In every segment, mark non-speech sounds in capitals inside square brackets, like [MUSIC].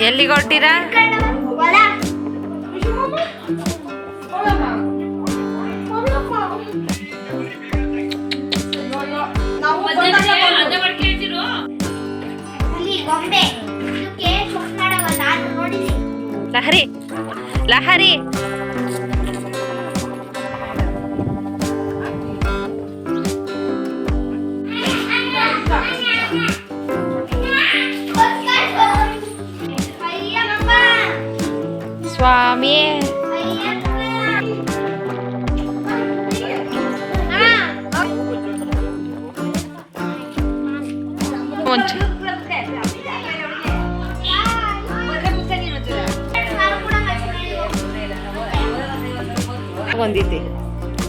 ಎಲ್ಲಿಗೆ ಹೊರ್ಟಿರಾ? ಲಹರಿ ಲಹರಿ.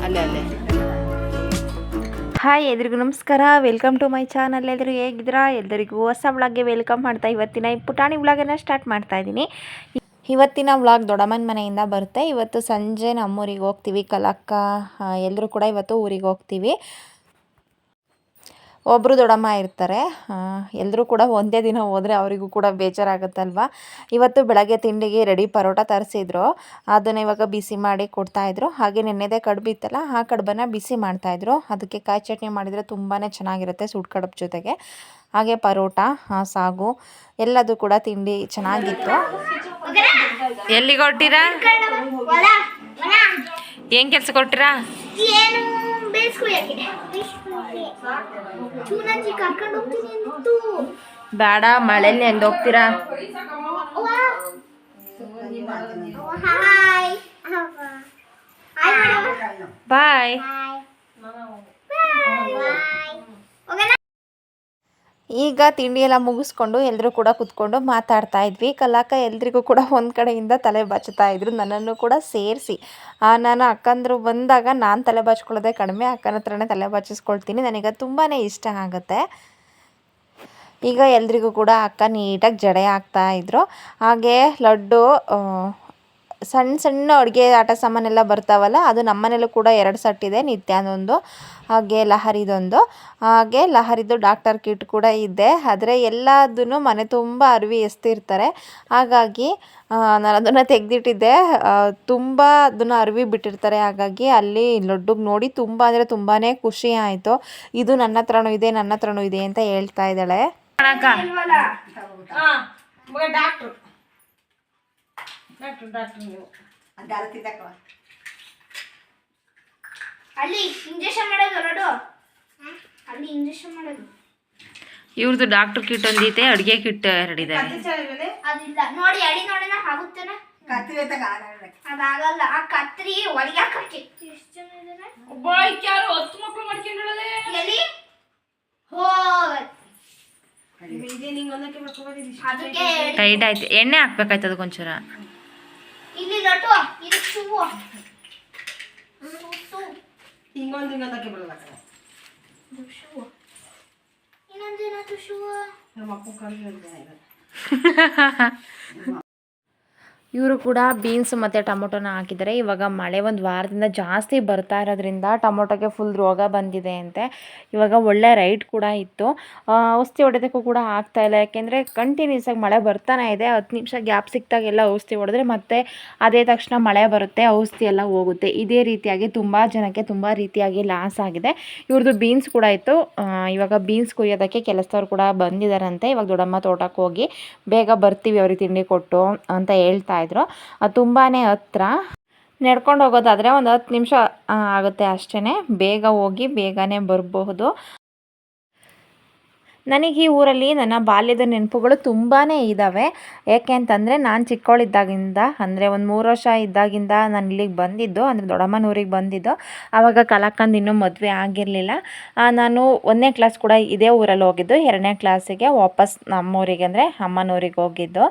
ಅಲ್ಲೇ ಅಲ್ಲೇ. ಹಾಯ್ ಎಲ್ರಿಗೂ ನಮಸ್ಕಾರ. ವೆಲ್ಕಮ್ ಟು ಮೈ ಚಾನಲ್ ಎಲ್ಲರೂ ಹೇಗಿದ್ದೀರಾ? ಎಲ್ಲರಿಗೂ ಹೊಸ ಬ್ಲಾಗ್ಗೆ ವೆಲ್ಕಮ್ ಮಾಡ್ತಾ ಇವತ್ತಿನ ಈ ಪುಟಾಣಿ ಬ್ಲಾಗನ್ನು ಸ್ಟಾರ್ಟ್ ಮಾಡ್ತಾ ಇದ್ದೀನಿ. ಇವತ್ತಿನ ವ್ಲಾಗ್ ದೊಡ್ಡಮ್ಮನ ಮನೆಯಿಂದ ಬರುತ್ತೆ. ಇವತ್ತು ಸಂಜೆ ನಮ್ಮೂರಿಗೆ ಹೋಗ್ತೀವಿ. ಕಲಕ್ಕ ಎಲ್ಲರೂ ಕೂಡ ಇವತ್ತು ಊರಿಗೆ ಹೋಗ್ತೀವಿ. ಒಬ್ಬರು ದೊಡ್ಡಮ್ಮ ಇರ್ತಾರೆ. ಎಲ್ಲರೂ ಕೂಡ ಒಂದೇ ದಿನ ಹೋದರೆ ಅವರಿಗೂ ಕೂಡ ಬೇಜಾರಾಗುತ್ತಲ್ವ? ಇವತ್ತು ಬೆಳಗ್ಗೆ ತಿಂಡಿಗೆ ರೆಡಿ ಪರೋಟ ತರಿಸಿದ್ರು. ಅದನ್ನು ಇವಾಗ ಬಿಸಿ ಮಾಡಿ ಕೊಡ್ತಾಯಿದ್ರು ಹಾಗೆ ನೆನ್ನೆದೇ ಕಡುಬು ಇತ್ತಲ್ಲ ಆ ಕಡುಬನ್ನು ಬಿಸಿ ಮಾಡ್ತಾಯಿದ್ರು ಅದಕ್ಕೆ ಕಾಯಿ ಚಟ್ನಿ ಮಾಡಿದರೆ ತುಂಬಾ ಚೆನ್ನಾಗಿರುತ್ತೆ ಸುಡ್ ಕಡುಬು ಜೊತೆಗೆ. ಹಾಗೆ ಪರೋಟ ಸಾಗು ಎಲ್ಲದು ಕೂಡ ತಿಂಡಿ ಚೆನ್ನಾಗಿತ್ತು. ಎಲ್ಲಿಗೆ ಕೊಟ್ಟಿರಾ ಏನು ಕೆಲಸ ಕೊಟ್ಟಿರಾ ಚೂನಂಜಿ ಕರ್ಕೊಂಡು ಹೋಗ್ತೀನಿ ಅಂತು. ಬೇಡ ಮಳೆಯಲ್ಲಿ ಹೆಂಗ್ ಹೋಗ್ತೀರಾ? ಹಾಯ್. ಬಾಯ್. ಹೋಗೋಣ? ಈಗ ತಿಂಡಿ ಎಲ್ಲ ಮುಗಿಸ್ಕೊಂಡು ಎಲ್ಲರೂ ಕೂಡ ಕುತ್ಕೊಂಡು ಮಾತಾಡ್ತಾ ಇದ್ವಿ. ಕಲಾಕ ಎಲ್ರಿಗೂ ಕೂಡ ಒಂದು ಕಡೆಯಿಂದ ತಲೆ ಬಚ್ತಾ ಇದ್ರು. ನನ್ನನ್ನು ಕೂಡ ಸೇರಿಸಿ. ನಾನು ಅಕ್ಕಂದ್ರು ಬಂದಾಗ ನಾನು ತಲೆ ಬಾಚ್ಕೊಳ್ಳೋದೇ ಕಡಿಮೆ, ಅಕ್ಕನ ಹತ್ರನೇ ತಲೆ ಬಾಚಿಸ್ಕೊಳ್ತೀನಿ. ನನಗೆ ತುಂಬಾ ಇಷ್ಟ ಆಗುತ್ತೆ. ಈಗ ಎಲ್ರಿಗೂ ಕೂಡ ಅಕ್ಕ ನೀಟಾಗಿ ಜಡೆ ಹಾಕ್ತಾ ಇದ್ರು. ಹಾಗೆ ಲಡ್ಡು ಸಣ್ಣ ಸಣ್ಣ ಅಡುಗೆ ಆಟ ಸಾಮಾನೆಲ್ಲ ಬರ್ತಾವಲ್ಲ ಅದು ನಮ್ಮನೇಲೂ ಕೂಡ ಎರಡು ಸೆಟ್ ಇದೆ ನಿತ್ಯಾನೊಂದು ಹಾಗೆ ಲಹರಿದೊಂದು ಹಾಗೆ ಲಹರಿದು ಡಾಕ್ಟರ್ ಕಿಟ್ ಕೂಡ ಇದೆ. ಆದರೆ ಎಲ್ಲದನ್ನು ಮನೆ ತುಂಬ ಅರಿವಿ ಎಸ್ತಿರ್ತಾರೆ. ಹಾಗಾಗಿ ನಾನು ಅದನ್ನು ತೆಗೆದಿಟ್ಟಿದ್ದೆ. ತುಂಬ ಅದನ್ನು ಅರಿವಿ ಬಿಟ್ಟಿರ್ತಾರೆ. ಹಾಗಾಗಿ ಅಲ್ಲಿ ಲಡ್ಡುಗೆ ನೋಡಿ ತುಂಬ ಅಂದರೆ ತುಂಬಾ ಖುಷಿ ಆಯಿತು. ಇದು ನನ್ನ ಹತ್ರನೂ ಇದೆ ನನ್ನ ಹತ್ರನೂ ಇದೆ ಅಂತ ಹೇಳ್ತಾ ಇದ್ದಾಳೆ. ಡಾಕ್ಟ್ರು ಡಾಕ್ಟ್ರು ಅಲ್ಲಿ ಇಂಜೆಕ್ಷನ್ ಮಾಡೋದು ಅಲ್ಲಿ ಇಂಜೆಕ್ಷನ್ ಮಾಡೋದು. ಇವ್ರದ್ದು ಡಾಕ್ಟರ್ ಕಿಟ್ ಒಂದೈತೆ ಅಡುಗೆ ಕಿಟ್ ಎರಡಿದೆ ಅದಿಲ್ಲ. ನೋಡಿ ಅಡಿ ನೋಡೋಣ ಆಗುತ್ತೇನ? ಅದಾಗಲ್ಲ. ಆ ಕತ್ರಿ ಒಳಗೆ ಹಾಕಕ್ಕೆ. ಎಷ್ಟು ಜನ ಯಾರು ಹತ್ತು ಎಲ್ಲಿ? ಟೈಟ್ ಆಯ್ತು. ಎಣ್ಣೆ ಹಾಕ್ಬೇಕಾಯ್ತು ಅದಕ್ಕೊಂಚೂರ. ಇಲ್ಲಿ ನಟು ಇದು ಶೂವು ಶೂ ಹಿಂಗೊಂದು ಹಿಂಗೊಂದಕ್ಕೆ ಬರಲ್ಲ ಇನ್ನೊಂದು ಶೂ ಇನ್ನೊಂದೇನಾದ್ರು ಶೂ ನಮ್ಮ ಅಪ್ಪ ಕಲ್ಲು [LAUGHS] ಇವರು ಕೂಡ ಬೀನ್ಸ್ ಮತ್ತು ಟೊಮೊಟೊನ ಹಾಕಿದ್ದಾರೆ. ಇವಾಗ ಮಳೆ ಒಂದು ವಾರದಿಂದ ಜಾಸ್ತಿ ಬರ್ತಾ ಇರೋದ್ರಿಂದ ಟೊಮೊಟೊಗೆ ಫುಲ್ ರೋಗ ಬಂದಿದೆ ಅಂತೆ. ಇವಾಗ ಒಳ್ಳೆ ರೈಟ್ ಕೂಡ ಇತ್ತು. ಔಷಧಿ ಹೊಡೆದಕ್ಕೂ ಕೂಡ ಆಗ್ತಾ ಇಲ್ಲ. ಯಾಕೆಂದರೆ ಕಂಟಿನ್ಯೂಸ್ ಆಗಿ ಮಳೆ ಬರ್ತಾನೆ ಇದೆ. ಹತ್ತು ನಿಮಿಷ ಗ್ಯಾಪ್ ಸಿಕ್ತಾಗೆಲ್ಲ ಔಷಧಿ ಹೊಡೆದ್ರೆ ಮತ್ತೆ ಅದೇ ತಕ್ಷಣ ಮಳೆ ಬರುತ್ತೆ, ಔಷಧಿ ಎಲ್ಲ ಹೋಗುತ್ತೆ. ಇದೇ ರೀತಿಯಾಗಿ ತುಂಬ ಜನಕ್ಕೆ ತುಂಬ ರೀತಿಯಾಗಿ ಲಾಸ್ ಆಗಿದೆ. ಇವ್ರದ್ದು ಬೀನ್ಸ್ ಕೂಡ ಇತ್ತು. ಇವಾಗ ಬೀನ್ಸ್ ಕೊಯ್ಯೋದಕ್ಕೆ ಕೆಲಸದವ್ರು ಕೂಡ ಬಂದಿದ್ದಾರಂತೆ. ಇವಾಗ ದೊಡ್ಡಮ್ಮ ತೋಟಕ್ಕೆ ಹೋಗಿ ಬೇಗ ಬರ್ತೀವಿ, ಅವ್ರಿಗೆ ತಿಂಡಿ ಕೊಟ್ಟು ಅಂತ ಹೇಳ್ತಾ ಇದ್ರು. ತುಂಬಾ ಹತ್ರ. ನಡ್ಕೊಂಡು ಹೋಗೋದಾದರೆ ಒಂದು ಹತ್ತು ನಿಮಿಷ ಆಗುತ್ತೆ ಅಷ್ಟೇ ಬೇಗ ಹೋಗಿ ಬೇಗನೆ ಬರಬಹುದು. ನನಗೆ ಈ ಊರಲ್ಲಿ ನನ್ನ ಬಾಲ್ಯದ ನೆನಪುಗಳು ತುಂಬಾ ಇದ್ದಾವೆ ಏಕೆ ಅಂತಂದರೆ ನಾನು ಚಿಕ್ಕವಳಿದ್ದಾಗಿಂದ ಅಂದರೆ ಒಂದು ಮೂರು ವರ್ಷ ಇದ್ದಾಗಿಂದ ನಾನು ಇಲ್ಲಿಗೆ ಬಂದಿದ್ದು, ಅಂದರೆ ದೊಡ್ಡಮ್ಮನೂರಿಗೆ ಬಂದಿದ್ದು. ಆವಾಗ ಕಲಾಕಂದ್ ಇನ್ನೂ ಮದುವೆ ಆಗಿರಲಿಲ್ಲ. ನಾನು ಒಂದನೇ ಕ್ಲಾಸ್ ಕೂಡ ಇದೇ ಊರಲ್ಲಿ ಹೋಗಿದ್ದು. ಎರಡನೇ ಕ್ಲಾಸಿಗೆ ವಾಪಸ್ ನಮ್ಮೂರಿಗೆ, ಅಂದರೆ ಅಮ್ಮನೂರಿಗೆ ಹೋಗಿದ್ದು.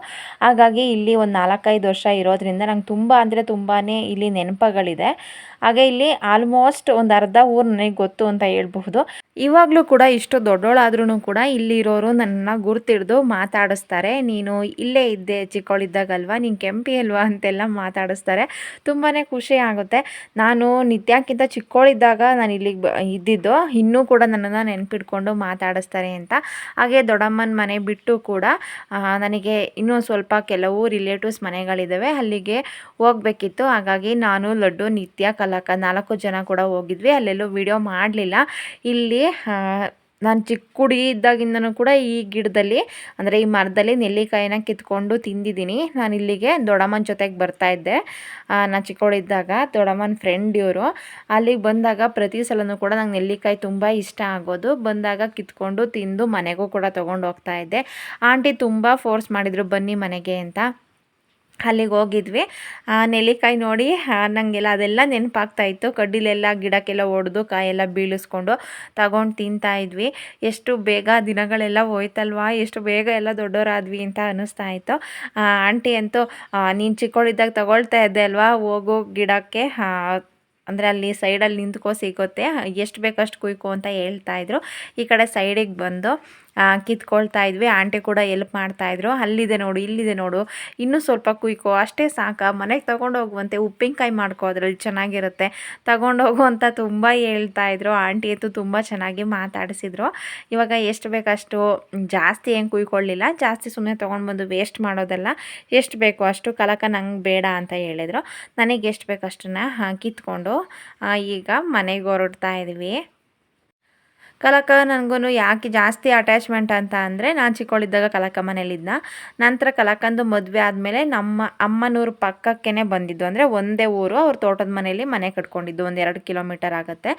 ಹಾಗಾಗಿ ಇಲ್ಲಿ ಒಂದು ನಾಲ್ಕೈದು ವರ್ಷ ಇರೋದ್ರಿಂದ ನಂಗೆ ತುಂಬ, ಅಂದರೆ ತುಂಬಾ ಇಲ್ಲಿ ನೆನಪುಗಳಿದೆ. ಹಾಗೆ ಇಲ್ಲಿ ಆಲ್ಮೋಸ್ಟ್ ಒಂದು ಅರ್ಧ ಊರು ನನಗೆ ಗೊತ್ತು ಅಂತ ಹೇಳ್ಬಹುದು. ಇವಾಗಲೂ ಕೂಡ ಇಷ್ಟು ದೊಡ್ಡೋಳಾದ್ರೂ ಕೂಡ ಇಲ್ಲಿರೋರು ನನ್ನ ಗುರ್ತಿಡ್ದು ಮಾತಾಡಿಸ್ತಾರೆ. ನೀನು ಇಲ್ಲೇ ಇದ್ದೆ ಚಿಕ್ಕವಳಿದ್ದಾಗಲ್ವಾ ನೀನು ಕೆಂಪಿ ಅಲ್ವಾ ಅಂತೆಲ್ಲ ಮಾತಾಡಿಸ್ತಾರೆ. ತುಂಬಾ ಖುಷಿ ಆಗುತ್ತೆ. ನಾನು ನಿತ್ಯಕ್ಕಿಂತ ಚಿಕ್ಕವಳಿದ್ದಾಗ ನಾನು ಇಲ್ಲಿಗೆ ಬ, ಇದ್ದಿದ್ದು ಇನ್ನೂ ಕೂಡ ನನ್ನನ್ನು ನೆನಪಿಟ್ಕೊಂಡು ಮಾತಾಡಿಸ್ತಾರೆ ಅಂತ. ಹಾಗೆ ದೊಡ್ಡಮ್ಮನ ಮನೆ ಬಿಟ್ಟು ಕೂಡ ನನಗೆ ಇನ್ನೂ ಸ್ವಲ್ಪ ಕೆಲವು ರಿಲೇಟಿವ್ಸ್ ಮನೆಗಳಿದ್ದಾವೆ ಅಲ್ಲಿಗೆ ಹೋಗಬೇಕಿತ್ತು. ಹಾಗಾಗಿ ನಾನು ಲಡ್ಡು, ನಿತ್ಯ ಕಲಾಕ ನಾಲ್ಕು ಜನ ಕೂಡ ಹೋಗಿದ್ವಿ. ಅಲ್ಲೆಲ್ಲೂ ವಿಡಿಯೋ ಮಾಡಲಿಲ್ಲ. ಇಲ್ಲಿ ನಾನು ಚಿಕ್ಕ ಹುಡುಗಿ ಇದ್ದಾಗಿಂದನೂ ಕೂಡ ಈ ಗಿಡದಲ್ಲಿ, ಅಂದರೆ ಈ ಮರದಲ್ಲಿ ನೆಲ್ಲಿಕಾಯಿನ ಕಿತ್ಕೊಂಡು ತಿಂದಿದ್ದೀನಿ. ನಾನು ಇಲ್ಲಿಗೆ ದೊಡ್ಡಮ್ಮನ ಜೊತೆಗೆ ಬರ್ತಾ ಇದ್ದೆ. ನಾನು ಚಿಕ್ಕವಳಿದ್ದಾಗ ದೊಡ್ಡಮ್ಮನ ಫ್ರೆಂಡ್ ಇವರು. ಅಲ್ಲಿಗೆ ಬಂದಾಗ ಪ್ರತಿ ಸಲನೂ ಕೂಡ ನಂಗೆ ನೆಲ್ಲಿಕಾಯಿ ತುಂಬ ಇಷ್ಟ ಆಗೋದು. ಬಂದಾಗ ಕಿತ್ಕೊಂಡು ತಿಂದು ಮನೆಗೂ ಕೂಡ ತೊಗೊಂಡು ಹೋಗ್ತಾ ಇದ್ದೆ. ಆಂಟಿ ತುಂಬ ಫೋರ್ಸ್ ಮಾಡಿದರು, ಬನ್ನಿ ಮನೆಗೆ ಅಂತ. ಅಲ್ಲಿಗೆ ಹೋಗಿದ್ವಿ. ನೆಲ್ಲಿಕಾಯಿ ನೋಡಿ ನನಗೆಲ್ಲ ಅದೆಲ್ಲ ನೆನಪಾಗ್ತಾ ಇತ್ತು. ಕಡ್ಡಿಲೆಲ್ಲ ಗಿಡಕ್ಕೆಲ್ಲ ಒಡೆದು, ಕಾಯೆಲ್ಲ ಬೀಳಿಸ್ಕೊಂಡು ತಗೊಂಡು ತಿಂತಾ ಇದ್ವಿ. ಎಷ್ಟು ಬೇಗ ದಿನಗಳೆಲ್ಲ ಹೋಯ್ತಲ್ವಾ, ಎಷ್ಟು ಬೇಗ ಎಲ್ಲ ದೊಡ್ಡವರಾದ್ವಿ ಅಂತ ಅನ್ನಿಸ್ತಾ ಇತ್ತು. ಆಂಟಿ ಅಂತೂ ನೀನು ಚಿಕ್ಕವಳಿದ್ದಾಗ ತಗೊಳ್ತಾ ಇದ್ದೆ ಅಲ್ವಾ, ಹೋಗು ಗಿಡಕ್ಕೆ. ಅಂದರೆ ಅಲ್ಲಿ ಸೈಡಲ್ಲಿ ನಿಂತ್ಕೋ ಸಿಗುತ್ತೆ, ಎಷ್ಟು ಬೇಕಷ್ಟು ಕುಯ್ಕೋ ಅಂತ ಹೇಳ್ತಾ ಇದ್ರು. ಈ ಕಡೆ ಸೈಡಿಗೆ ಬಂದು ಕಿತ್ಕೊಳ್ತಾ ಇದ್ವಿ. ಆಂಟಿ ಕೂಡ ಎಲ್ಪ್ ಮಾಡ್ತಾಯಿದ್ರು ಅಲ್ಲಿದೆ ನೋಡು, ಇಲ್ಲಿದೆ ನೋಡು. ಇನ್ನೂ ಸ್ವಲ್ಪ ಕುಯ್ಕೊ, ಅಷ್ಟೇ ಸಾಕ. ಮನೆಗೆ ತಗೊಂಡು ಹೋಗುವಂತೆ ಉಪ್ಪಿನಕಾಯಿ ಮಾಡ್ಕೋ, ಅದರಲ್ಲಿ ಚೆನ್ನಾಗಿರುತ್ತೆ. ತಗೊಂಡು ಹೋಗು ಅಂತ ತುಂಬ ಹೇಳ್ತಾ ಇದ್ರು. ಆಂಟಿ ಅಂತೂ ತುಂಬ ಚೆನ್ನಾಗಿ ಮಾತಾಡಿಸಿದ್ರು. ಇವಾಗ ಎಷ್ಟು ಬೇಕಷ್ಟು, ಜಾಸ್ತಿ ಏನು ಕುಯ್ಕೊಳ್ಳಿಲ್ಲ ಜಾಸ್ತಿ ಸುಮ್ಮನೆ ತೊಗೊಂಡು ಬಂದು ವೇಸ್ಟ್ ಮಾಡೋದಲ್ಲ. ಎಷ್ಟು ಬೇಕು ಅಷ್ಟು ಕಲಕ ನಂಗೆ ಬೇಡ ಅಂತ ಹೇಳಿದರು. ನನಗೆ ಎಷ್ಟು ಬೇಕಷ್ಟನ್ನ ಕಿತ್ಕೊಂಡು ಈಗ ಮನೆಗೆ ಹೊರಡ್ತಾ ಇದ್ವಿ. ಕಲಕ ನನಗೂ ಯಾಕೆ ಜಾಸ್ತಿ ಅಟ್ಯಾಚ್ಮೆಂಟ್ ಅಂತ ಅಂದರೆ ನಾನು ಚಿಕ್ಕವಳಿದ್ದಾಗ ಕಲಕ ಮನೇಲಿದ್ದ ನಂತರ ಕಲಕಂದು ಮದುವೆ ಆದಮೇಲೆ ನಮ್ಮ ಅಮ್ಮನೂರು ಪಕ್ಕಕ್ಕೇ ಬಂದಿದ್ದು. ಅಂದರೆ ಒಂದೇ ಊರು, ಅವ್ರ ತೋಟದ ಮನೇಲಿ ಮನೆ ಕಟ್ಕೊಂಡಿದ್ದು. ಒಂದು ಎರಡು ಕಿಲೋಮೀಟರ್ ಆಗುತ್ತೆ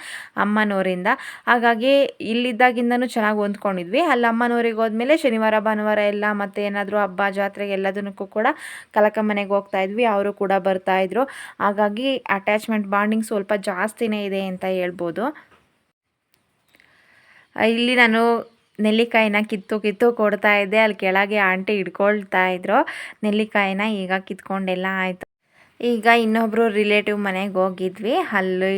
ಅಮ್ಮನೂರಿಂದ. ಹಾಗಾಗಿ ಇಲ್ಲಿದ್ದಾಗಿಂದನೂ ಚೆನ್ನಾಗಿ ಹೊಂದ್ಕೊಂಡಿದ್ವಿ. ಅಲ್ಲಿ ಅಮ್ಮನೂರಿಗೆ ಹೋದ್ಮೇಲೆ ಶನಿವಾರ, ಭಾನುವಾರ ಎಲ್ಲ ಮತ್ತು ಏನಾದರೂ ಹಬ್ಬ, ಜಾತ್ರೆಗೆ ಎಲ್ಲದನ್ನಕ್ಕೂ ಕೂಡ ಕಲಕ ಮನೆಗೆ ಹೋಗ್ತಾ ಇದ್ವಿ. ಅವರು ಕೂಡ ಬರ್ತಾಯಿದ್ರು ಹಾಗಾಗಿ ಅಟ್ಯಾಚ್ಮೆಂಟ್ ಬಾಂಡಿಂಗ್ ಸ್ವಲ್ಪ ಜಾಸ್ತಿನೇ ಇದೆ ಅಂತ ಹೇಳ್ಬೋದು. ಇಲ್ಲಿ ನಾನು ನೆಲ್ಲಿಕಾಯಿನ ಕಿತ್ತು ಕಿತ್ತು ಕೊಡ್ತಾ ಇದ್ದೆ. ಅಲ್ಲಿ ಕೆಳಗೆ ಆಂಟಿ ಇಟ್ಕೊಳ್ತಾ ಇದ್ರು. ನೆಲ್ಲಿಕಾಯಿನ ಈಗ ಕಿತ್ಕೊಂಡೆಲ್ಲ ಆಯಿತು. ಈಗ ಇನ್ನೊಬ್ಬರು ರಿಲೇಟಿವ್ ಮನೆಗೆ ಹೋಗಿದ್ವಿ. ಅಲ್ಲಿ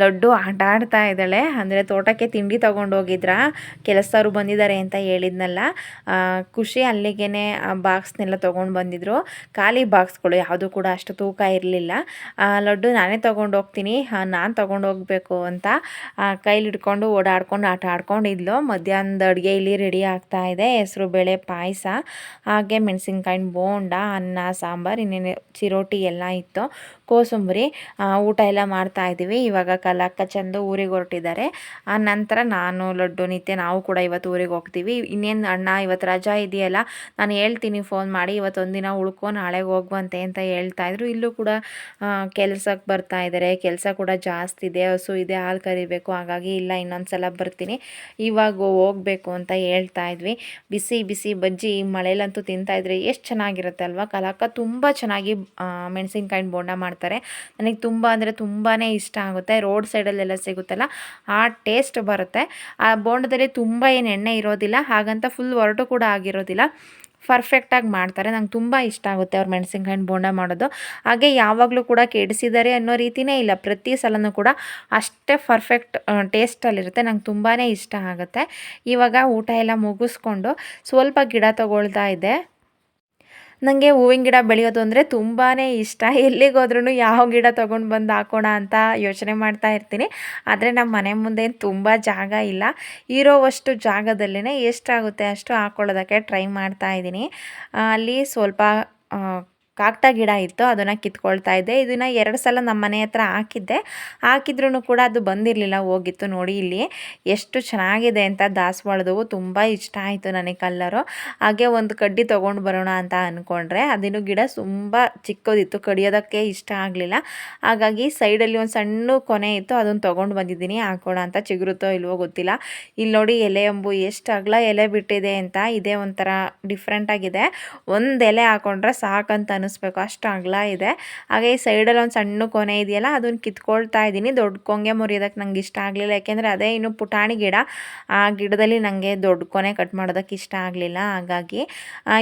ಲಡ್ಡು ಆಟ ಆಡ್ತಾ ಇದ್ದಾಳೆ. ಅಂದರೆ ತೋಟಕ್ಕೆ ತಿಂಡಿ ತೊಗೊಂಡು ಹೋಗಿದ್ರ? ಕೆಲಸದವ್ರು ಬಂದಿದ್ದಾರೆ ಅಂತ ಹೇಳಿದ್ನಲ್ಲ. ಖುಷಿ ಅಲ್ಲಿಗೆ ಬಾಕ್ಸ್ನೆಲ್ಲ ತೊಗೊಂಡು ಬಂದಿದ್ರು. ಖಾಲಿ ಬಾಕ್ಸ್ಗಳು ಯಾವುದು ಕೂಡ ಅಷ್ಟು ತೂಕ ಇರಲಿಲ್ಲ. ಲಡ್ಡು ನಾನೇ ತೊಗೊಂಡು ಹೋಗ್ತೀನಿ. ನಾನು ತೊಗೊಂಡು ಹೋಗಬೇಕು ಅಂತ ಕೈಲಿ ಹಿಡ್ಕೊಂಡು ಓಡಾಡ್ಕೊಂಡು ಆಟ ಆಡ್ಕೊಂಡಿದ್ಲು. ಮಧ್ಯಾಹ್ನದ ಅಡುಗೆ ಇಲ್ಲಿ ರೆಡಿ ಆಗ್ತಾ ಇದೆ. ಹೆಸರು ಬೇಳೆ ಪಾಯಸ, ಹಾಗೆ ಮೆಣಸಿನ್ಕಾಯಿನ ಬೋಂಡ, ಅನ್ನ, ಸಾಂಬಾರು, ಇನ್ನೇನು ಚಿರೋಟಿ ಎಲ್ಲ ಇತ್ತು ಕೋಸಂಬರಿ ಊಟ ಎಲ್ಲ ಮಾಡ್ತಾ ಇದ್ದೀವಿ. ಇವಾಗ ಕಲಕ್ಕ ಚಂದು ಊರಿಗೆ ಹೊರಟಿದ್ದಾರೆ. ಆ, ನಂತರ ನಾನು, ಲಡ್ಡು, ನಿತ್ಯ ನಾವು ಕೂಡ ಇವತ್ತು ಊರಿಗೆ ಹೋಗ್ತೀವಿ. ಇನ್ನೇನು ಅಣ್ಣ, ಇವತ್ತು ರಜಾ ಇದೆಯಲ್ಲ, ನಾನು ಹೇಳ್ತೀನಿ ಫೋನ್ ಮಾಡಿ. ಇವತ್ತು ಒಂದಿನ ಉಳ್ಕೊ ನಾಳೆಗೆ ಹೋಗುವಂತೆ ಅಂತ ಹೇಳ್ತಾ ಇದ್ರು. ಇಲ್ಲೂ ಕೂಡ ಕೆಲಸಕ್ಕೆ ಬರ್ತಾ ಇದ್ದಾರೆ. ಕೆಲಸ ಕೂಡ ಜಾಸ್ತಿ ಇದೆ. ಹಸು ಇದೆ, ಹಾಲು ಕರಿಬೇಕು. ಹಾಗಾಗಿ ಇಲ್ಲ ಇನ್ನೊಂದು ಸಲ ಬರ್ತೀನಿ. ಇವಾಗ ಹೋಗ್ಬೇಕು ಅಂತ ಹೇಳ್ತಾ ಇದ್ವಿ. ಬಿಸಿ ಬಿಸಿ ಬಜ್ಜಿ, ಮಳೆಯಲ್ಲಂತೂ ಮಳೆಲಂತೂ ತಿಂತಾ ಇದ್ರೆ ಎಷ್ಟು ಚೆನ್ನಾಗಿರುತ್ತೆ ಅಲ್ವಾ? ಕಲಾಕ ತುಂಬ ಚೆನ್ನಾಗಿ ಮೆಣಸಿನ್ಕಾಯಿ ಬೋಂಡ ಮಾಡ್ತಾರೆ. ನನಗೆ ತುಂಬ ಅಂದರೆ ತುಂಬಾ ಇಷ್ಟ ಆಗುತ್ತೆ. ರೋಡ್ ಸೈಡಲ್ಲೆಲ್ಲ ಸಿಗುತ್ತಲ್ಲ, ಆ ಟೇಸ್ಟ್ ಬರುತ್ತೆ. ಆ ಬೋಂಡದಲ್ಲಿ ತುಂಬ ಏನು ಎಣ್ಣೆ ಇರೋದಿಲ್ಲ, ಹಾಗಂತ ಫುಲ್ ಒರಟು ಕೂಡ ಆಗಿರೋದಿಲ್ಲ. ಪರ್ಫೆಕ್ಟಾಗಿ ಮಾಡ್ತಾರೆ. ನಂಗೆ ತುಂಬ ಇಷ್ಟ ಆಗುತ್ತೆ ಅವ್ರು ಮೆಣಸಿನ್ಕಾಯಿ ಬೋಂಡ ಮಾಡೋದು. ಹಾಗೆ ಯಾವಾಗಲೂ ಕೂಡ ಕೆಡಿಸಿದ್ದಾರೆ ಅನ್ನೋ ರೀತಿನೇ ಇಲ್ಲ. ಪ್ರತಿ ಸಲನೂ ಕೂಡ ಅಷ್ಟೇ ಪರ್ಫೆಕ್ಟ್ ಟೇಸ್ಟಲ್ಲಿರುತ್ತೆ ನಂಗೆ ತುಂಬಾ ಇಷ್ಟ ಆಗುತ್ತೆ. ಇವಾಗ ಊಟ ಎಲ್ಲ ಮುಗಿಸ್ಕೊಂಡು ಸ್ವಲ್ಪ ಗಿಡ ತಗೊಳ್ತಾ ಇದ್ದೆ. ನನಗೆ ಹೂವಿನ ಗಿಡ ಬೆಳೆಯೋದು ಅಂದರೆ ತುಂಬಾ ಇಷ್ಟ. ಎಲ್ಲಿಗೋದ್ರೂ ಯಾವ ಗಿಡ ತೊಗೊಂಡು ಬಂದು ಹಾಕೋಣ ಅಂತ ಯೋಚನೆ ಮಾಡ್ತಾ ಇರ್ತೀನಿ. ಆದರೆ ನಮ್ಮ ಮನೆ ಮುಂದೆ ತುಂಬ ಜಾಗ ಇಲ್ಲ. ಇರೋವಷ್ಟು ಜಾಗದಲ್ಲೇ ಎಷ್ಟಾಗುತ್ತೆ ಅಷ್ಟು ಹಾಕೊಳ್ಳೋದಕ್ಕೆ ಟ್ರೈ ಮಾಡ್ತಾ ಇದ್ದೀನಿ. ಅಲ್ಲಿ ಸ್ವಲ್ಪ ಕಾಕ್ಟ ಗಿಡ ಇತ್ತು, ಅದನ್ನು ಕಿತ್ಕೊಳ್ತಾ ಇದ್ದೆ. ಇದನ್ನು ಎರಡು ಸಲ ನಮ್ಮ ಮನೆ ಹತ್ರ ಹಾಕಿದ್ದೆ. ಹಾಕಿದ್ರೂ ಕೂಡ ಅದು ಬಂದಿರಲಿಲ್ಲ, ಹೋಗಿತ್ತು ನೋಡಿ ಇಲ್ಲಿ. ಎಷ್ಟು ಚೆನ್ನಾಗಿದೆ ಅಂತ ದಾಸವಾಳದವು ತುಂಬ ಇಷ್ಟ ಆಯಿತು ನನಗೆ ಕಲ್ಲರು. ಹಾಗೆ ಒಂದು ಕಡ್ಡಿ ತೊಗೊಂಡು ಬರೋಣ ಅಂತ ಅಂದ್ಕೊಂಡ್ರೆ ಅದಿನ್ನು ಗಿಡ ತುಂಬ ಚಿಕ್ಕದಿತ್ತು, ಕಡಿಯೋದಕ್ಕೆ ಇಷ್ಟ ಆಗಲಿಲ್ಲ. ಹಾಗಾಗಿ ಸೈಡಲ್ಲಿ ಒಂದು ಸಣ್ಣ ಕೊನೆ ಇತ್ತು, ಅದನ್ನು ತೊಗೊಂಡು ಬಂದಿದ್ದೀನಿ, ಹಾಕೋಣ ಅಂತ ಚಿಗುರುತ್ತೋ ಇಲ್ವೋ ಗೊತ್ತಿಲ್ಲ. ಇಲ್ಲಿ ನೋಡಿ ಎಲೆ ಎಂಬು ಎಷ್ಟು ಅಗಲ ಎಲೆ ಬಿಟ್ಟಿದೆ ಅಂತ, ಇದೇ ಒಂಥರ ಡಿಫ್ರೆಂಟಾಗಿದೆ ಒಂದು ಎಲೆ ಹಾಕೊಂಡ್ರೆ ಸಾಕಂತ ಅನ್ನಿಸ್ಬೇಕು. ಅಷ್ಟು ಅಗಲ ಇದೆ. ಹಾಗೆ ಈ ಸೈಡಲ್ಲಿ ಒಂದು ಸಣ್ಣ ಕೊನೆ ಇದೆಯಲ್ಲ, ಅದನ್ನು ಕಿತ್ಕೊಳ್ತಾ ಇದ್ದೀನಿ. ದೊಡ್ಡ ಕೊಂಗೆ ಮುರಿಯೋದಕ್ಕೆ ನಂಗೆ ಇಷ್ಟ ಆಗಲಿಲ್ಲ. ಯಾಕೆಂದರೆ ಅದೇ ಇನ್ನು ಪುಟಾಣಿ ಗಿಡ. ಆ ಗಿಡದಲ್ಲಿ ನನಗೆ ದೊಡ್ಡ ಕೊನೆ ಕಟ್ ಮಾಡೋದಕ್ಕೆ ಇಷ್ಟ ಆಗಲಿಲ್ಲ. ಹಾಗಾಗಿ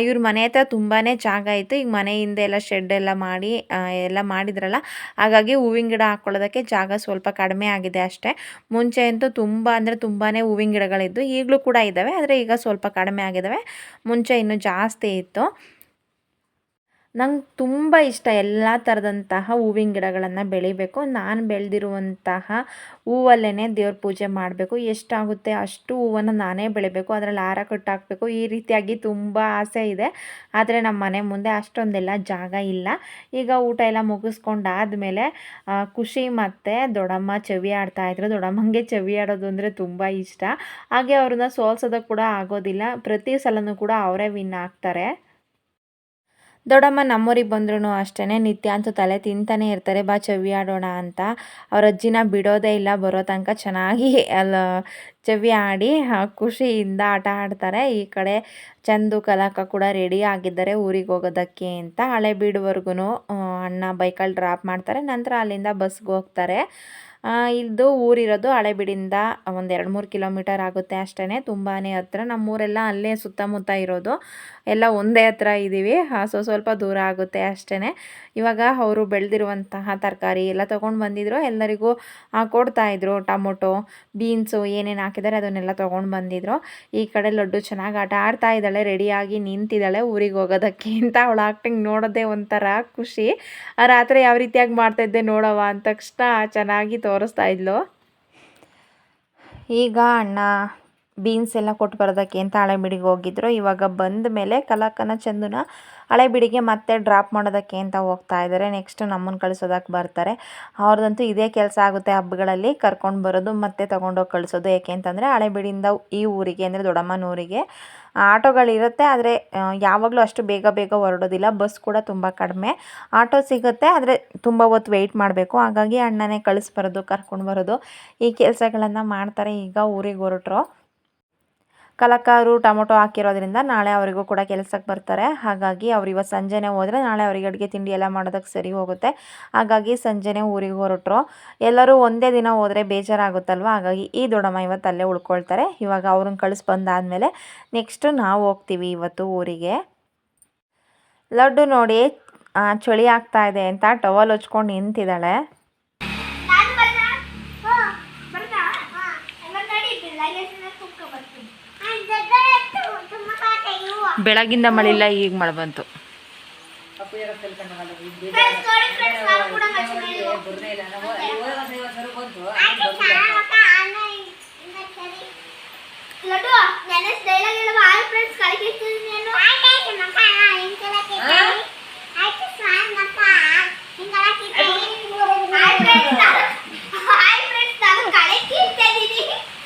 ಇವ್ರ ಮನೆ ಹತ್ರ ತುಂಬಾ ಜಾಗ ಇತ್ತು. ಈಗ ಹಿಂದೆ ಎಲ್ಲ ಶೆಡ್ ಎಲ್ಲ ಮಾಡಿ ಎಲ್ಲ ಮಾಡಿದ್ರಲ್ಲ, ಹಾಗಾಗಿ ಹೂವಿನ ಗಿಡ ಹಾಕ್ಕೊಳ್ಳೋದಕ್ಕೆ ಜಾಗ ಸ್ವಲ್ಪ ಕಡಿಮೆ ಆಗಿದೆ ಅಷ್ಟೇ. ಮುಂಚೆ ಅಂತೂ ತುಂಬ, ಅಂದರೆ ತುಂಬಾ ಹೂವಿನ ಗಿಡಗಳಿದ್ದು ಈಗಲೂ ಕೂಡ ಇದ್ದಾವೆ ಆದರೆ ಈಗ ಸ್ವಲ್ಪ ಕಡಿಮೆ ಆಗಿದ್ದಾವೆ ಮುಂಚೆ ಇನ್ನೂ ಜಾಸ್ತಿ ಇತ್ತು. ನಂಗೆ ತುಂಬ ಇಷ್ಟ ಎಲ್ಲ ಥರದಂತಹ ಹೂವಿನ ಗಿಡಗಳನ್ನು ಬೆಳಿಬೇಕು. ನಾನು ಬೆಳೆದಿರುವಂತಹ ಹೂವಲ್ಲೇ ದೇವ್ರ ಪೂಜೆ ಮಾಡಬೇಕು. ಎಷ್ಟಾಗುತ್ತೆ ಅಷ್ಟು ಹೂವನ್ನು ನಾನೇ ಬೆಳಿಬೇಕು. ಅದರಲ್ಲಿ ಹಾರ ಕಟ್ಟಾಕಬೇಕು. ಈ ರೀತಿಯಾಗಿ ತುಂಬ ಆಸೆ ಇದೆ. ಆದರೆ ನಮ್ಮ ಮನೆ ಮುಂದೆ ಅಷ್ಟೊಂದೆಲ್ಲ ಜಾಗ ಇಲ್ಲ. ಈಗ ಊಟ ಎಲ್ಲ ಮುಗಿಸ್ಕೊಂಡಾದ್ಮೇಲೆ ಖುಷಿ ಮತ್ತು ದೊಡ್ಡಮ್ಮ ಚವಿ ಆಡ್ತಾಯಿದ್ರು ದೊಡ್ಡಮ್ಮಂಗೆ ಚವಿ ಆಡೋದು ಅಂದರೆ ತುಂಬ ಇಷ್ಟ. ಹಾಗೆ ಅವ್ರನ್ನ ಸೋಲ್ಸೋದಕ್ಕೆ ಕೂಡ ಆಗೋದಿಲ್ಲ. ಪ್ರತಿ ಸಲನೂ ಕೂಡ ಅವರೇ ವಿನ್ ಆಗ್ತಾರೆ. ದೊಡ್ಡಮ್ಮ ನಮ್ಮೂರಿಗೆ ಬಂದ್ರೂ ಅಷ್ಟೇ ನಿತ್ಯ ಅಂತೂ ತಲೆ ತಿಂತಾನೆ ಇರ್ತಾರೆ, ಬಾ ಚವಿ ಆಡೋಣ ಅಂತ. ಅವ್ರ ಅಜ್ಜಿನ ಬಿಡೋದೇ ಇಲ್ಲ, ಬರೋ ತನಕ ಚೆನ್ನಾಗಿ ಅಲ್ಲ ಚವಿ ಆಡಿ ಖುಷಿಯಿಂದ ಆಟ ಆಡ್ತಾರೆ. ಈ ಕಡೆ ಚಂದು ಕಲಾಕ ಕೂಡ ರೆಡಿ ಆಗಿದ್ದಾರೆ ಊರಿಗೆ ಹೋಗೋದಕ್ಕೆ ಅಂತ. ಹಳೆ ಬೀಡುವರೆಗೂ ಅಣ್ಣ ಬೈಕಲ್ಲಿ ಡ್ರಾಪ್ ಮಾಡ್ತಾರೆ, ನಂತರ ಅಲ್ಲಿಂದ ಬಸ್ಗೆ ಹೋಗ್ತಾರೆ. ಇದು ಊರಿರೋದು ಹಳೆಬೀಡಿಂದ ಒಂದು ಎರಡು ಮೂರು ಕಿಲೋಮೀಟರ್ ಆಗುತ್ತೆ ಅಷ್ಟೇ ತುಂಬಾ ಹತ್ರ. ನಮ್ಮೂರೆಲ್ಲ ಅಲ್ಲೇ ಸುತ್ತಮುತ್ತ ಇರೋದು. ಎಲ್ಲ ಒಂದೇ ಹತ್ರ ಇದ್ದೀವಿ ಸೊ ಸ್ವಲ್ಪ ದೂರ ಆಗುತ್ತೆ ಅಷ್ಟೇ ಇವಾಗ ಅವರು ಬೆಳೆದಿರುವಂತಹ ತರಕಾರಿ ಎಲ್ಲ ತೊಗೊಂಡು ಬಂದಿದ್ರು. ಎಲ್ಲರಿಗೂ ಕೊಡ್ತಾಯಿದ್ರು ಟೊಮೊಟೊ, ಬೀನ್ಸು ಏನೇನು ಹಾಕಿದ್ದಾರೆ ಅದನ್ನೆಲ್ಲ ತೊಗೊಂಡು ಬಂದಿದ್ರು. ಈ ಕಡೆ ಲಡ್ಡು ಚೆನ್ನಾಗಿ ಆಟ ಆಡ್ತಾ ಇದ್ದಾಳೆ, ರೆಡಿಯಾಗಿ ನಿಂತಿದ್ದಾಳೆ ಊರಿಗೆ ಹೋಗೋದಕ್ಕೆ ಅಂತ. ಅವಳ ಆಕ್ಟಿಂಗ್ ನೋಡೋದೇ ಒಂಥರ ಖುಷಿ. ರಾತ್ರಿ ಯಾವ ರೀತಿಯಾಗಿ ಮಾಡ್ತಾಯಿದ್ದೆ ನೋಡವ ಅಂದ ತಕ್ಷಣ ಚೆನ್ನಾಗಿ ತೋರಿಸ್ತಾ ಇದ್ಲು ಈಗ ಅಣ್ಣ ಬೀನ್ಸ್ ಎಲ್ಲ ಕೊಟ್ಟು ಬರೋದಕ್ಕೆ ಅಂತ ಹಳೆಬೀಡಿಗೆ ಹೋಗಿದ್ರು? ಇವಾಗ ಬಂದ ಮೇಲೆ ಕಲಾಕನ ಚಂದುನ ಹಳೆಬೀಡಿಗೆ ಮತ್ತೆ ಡ್ರಾಪ್ ಮಾಡೋದಕ್ಕೆ ಅಂತ ಹೋಗ್ತಾ ಇದ್ದಾರೆ ನೆಕ್ಸ್ಟ್ ನಮ್ಮನ್ನು ಕಳಿಸೋದಕ್ಕೆ ಬರ್ತಾರೆ. ಅವ್ರದ್ದಂತೂ ಇದೇ ಕೆಲಸ ಆಗುತ್ತೆ ಹಬ್ಬಗಳಲ್ಲಿ. ಕರ್ಕೊಂಡು ಬರೋದು ಮತ್ತೆ ತೊಗೊಂಡೋಗಿ ಕಳಿಸೋದು. ಏಕೆ ಅಂತಂದರೆ ಹಳೆಬೀಡಿಂದ ಈ ಊರಿಗೆ ಅಂದರೆ ದೊಡ್ಡಮ್ಮನ ಊರಿಗೆ ಆಟೋಗಳಿರುತ್ತೆ. ಆದರೆ ಯಾವಾಗಲೂ ಅಷ್ಟು ಬೇಗ ಬೇಗ ಹೊರಡೋದಿಲ್ಲ. ಬಸ್ ಕೂಡ ತುಂಬ ಕಡಿಮೆ. ಆಟೋ ಸಿಗುತ್ತೆ, ಆದರೆ ತುಂಬ ಹೊತ್ತು ವೆಯ್ಟ್ ಮಾಡಬೇಕು. ಹಾಗಾಗಿ ಅಣ್ಣನೇ ಕಳಿಸ್ಬರೋದು ಕರ್ಕೊಂಡು ಬರೋದು. ಈ ಕೆಲಸಗಳನ್ನು ಮಾಡ್ತಾರೆ. ಈಗ ಊರಿಗೆ ಹೊರಟ್ರು. ಕಲಕಾರು ಟೊಮೊಟೊ ಹಾಕಿರೋದ್ರಿಂದ ನಾಳೆ ಅವರಿಗೂ ಕೂಡ ಕೆಲಸಕ್ಕೆ ಬರ್ತಾರೆ. ಹಾಗಾಗಿ ಅವ್ರು ಇವತ್ತು ಸಂಜೆನೇ ಹೋದರೆ ನಾಳೆ ಅವರಿಗೆ ಅಡುಗೆ ತಿಂಡಿ ಎಲ್ಲ ಮಾಡೋದಕ್ಕೆ ಸರಿ ಹೋಗುತ್ತೆ. ಹಾಗಾಗಿ ಸಂಜೆನೇ ಊರಿಗೆ ಹೊರಟರು. ಎಲ್ಲರೂ ಒಂದೇ ದಿನ ಹೋದರೆ ಬೇಜಾರಾಗುತ್ತಲ್ವ? ಹಾಗಾಗಿ ಈ ದೊಡ್ಡಮ್ಮ ಇವತ್ತು ಅಲ್ಲೇ ಉಳ್ಕೊಳ್ತಾರೆ. ಇವಾಗ ಅವ್ರನ್ನ ಕಳಿಸ್ ಬಂದಾದಮೇಲೆ ನೆಕ್ಸ್ಟು ನಾವು ಹೋಗ್ತೀವಿ ಇವತ್ತು ಊರಿಗೆ. ಲಡ್ಡು ನೋಡಿ ಚಳಿ ಆಗ್ತಾ ಇದೆ ಅಂತ ಟವಲ್ ಹಚ್ಕೊಂಡು ನಿಂತಿದ್ದಾಳೆ ನಾನು ಬರ್ಲಾ ಹ್ಞೂ ಬರ್ಲಾ ಹಂಗಾರೆ ನಡಿ ಲಗೇಜ್ನ ತುಂಬ ಬರ್ತೀನಿ ಬೆಳಗಿಂದ ಮಳಿಲ್ಲ ಈಗ ಮಳೆ ಬಂತು ಫ್ರೆಂಡ್ಸ್ ನೋಡಿ ಫ್ರೆಂಡ್ಸ್ ನಾನು ಕೂಡ ಮಚ್ಚ ಲಡ್ಡು ನೆನೆಸ್ ಡೈಲಾಗ್ ಹೇಳುವ ಆಲ್ ಫ್ರೆಂಡ್ಸ್ ಕಳಿಸ್ತೀನಿ ನಾನು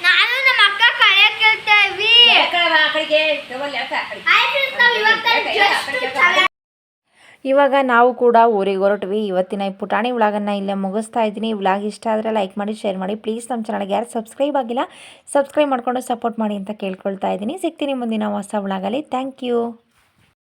ನಾನು ನಮ್ಮ ಅಕ್ಕ ಕಳೆ ಕೇಳ್ತೇವಿ ಹಾಯ್ ಫ್ರೆಂಡ್ಸ್ ನಾವು ಇವತ್ತು ಜಸ್ಟ್ ಇವಾಗ ನಾವು ಕೂಡ ಊರಿಗೆ ಹೊರಟ್ವಿ. ಇವತ್ತಿನ ಈ ಪುಟಾಣಿ ವ್ಲಾಗನ್ನು ಇಲ್ಲೇ ಮುಗಿಸ್ತಾ ಇದ್ದೀನಿ. ವ್ಲಾಗ್ ಇಷ್ಟ ಆದರೆ ಲೈಕ್ ಮಾಡಿ, ಶೇರ್ ಮಾಡಿ. ಪ್ಲೀಸ್ ನಮ್ಮ ಚಾನಲ್ಗೆ ಯಾರು ಸಬ್ಸ್ಕ್ರೈಬ್ ಆಗಿಲ್ಲ, ಸಬ್ಸ್ಕ್ರೈಬ್ ಮಾಡ್ಕೊಂಡು ಸಪೋರ್ಟ್ ಮಾಡಿ ಅಂತ ಕೇಳ್ಕೊಳ್ತಾ ಇದ್ದೀನಿ. ಸಿಗ್ತೀನಿ ಮುಂದಿನ ಹೊಸ ವ್ಲಾಗಲ್ಲಿ. Thank you.